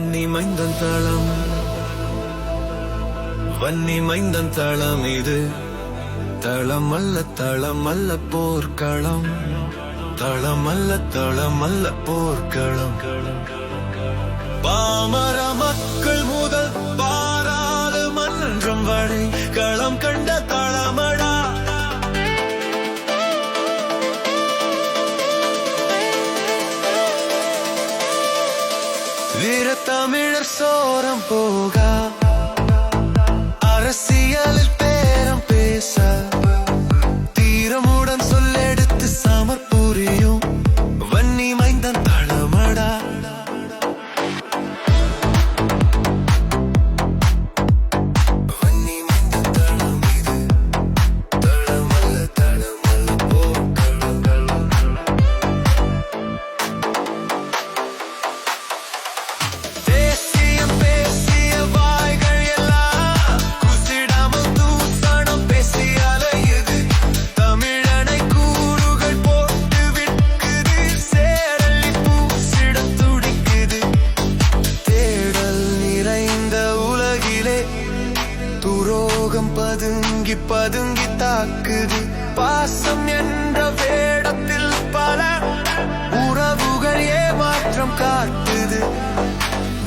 வன்னி மைந்தன் தளம். வன்னி தளம் இது. தளம் அல்ல தளம் அல்ல போர்க்களம். தளம் அல்ல தளம் அல்ல போர்க்களம். பாமர மக்கள் வீரத்தமிழர் சோரம் போக. அரசியல் பதுங்கி பதுங்கி தாக்குது. பாசம் என்ற வேடத்தில் பல உறவுகள் ஏமாற்றம் காத்துது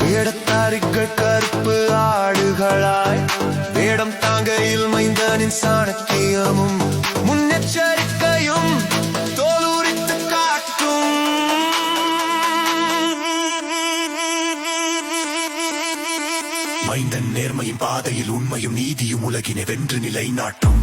வேடத்தாரிகள் கருப்பு ஆடுகளாய் வேடம் தாங்கையில் மைந்தனின் சாணக்கியமும். முன்னெச்சரி காட்டும் மைந்தன் நேர்மையின் பாதையில் உண்மையும் நீதியும் உலகினை வென்று நிலைநாட்டும்.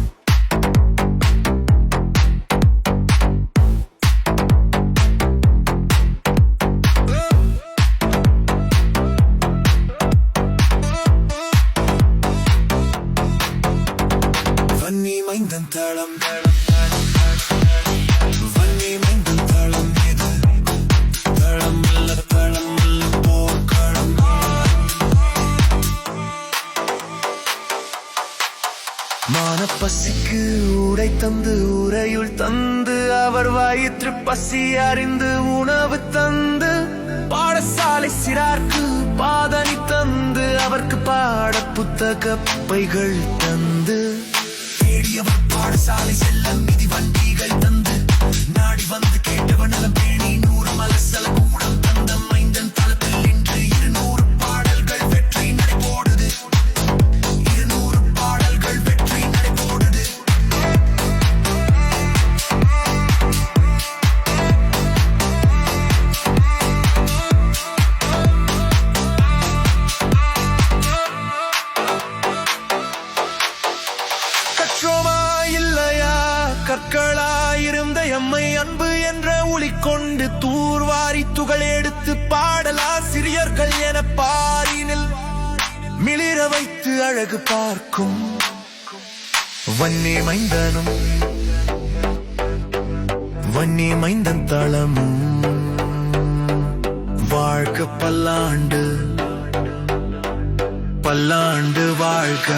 வன்னி மைந்தன் தளம். வன்னி மைந்தன் மானப்பசிக்கு உடை தந்து உரையுள் தந்து அவர் வயிற்று பசி அறிந்து உணவு தந்து. பாடசாலை சிறார்க்கு பாதனி தந்து அவர்க்கு பாட புத்தக பைகள் தந்து. தேடியவர் பாடசாலை செல்ல மிதி வண்டி எம்மை அன்பு என்ற ஒளி கொண்டு தூர்வாரி துகள் எடுத்து பாடலாசிரியர்கள் என பாரினில் மிளிர வைத்து அழகு பார்க்கும் வன்னி மைந்தனும் வன்னி மைந்தன் தளம். வாழ்க பல்லாண்டு பல்லாண்டு வாழ்க.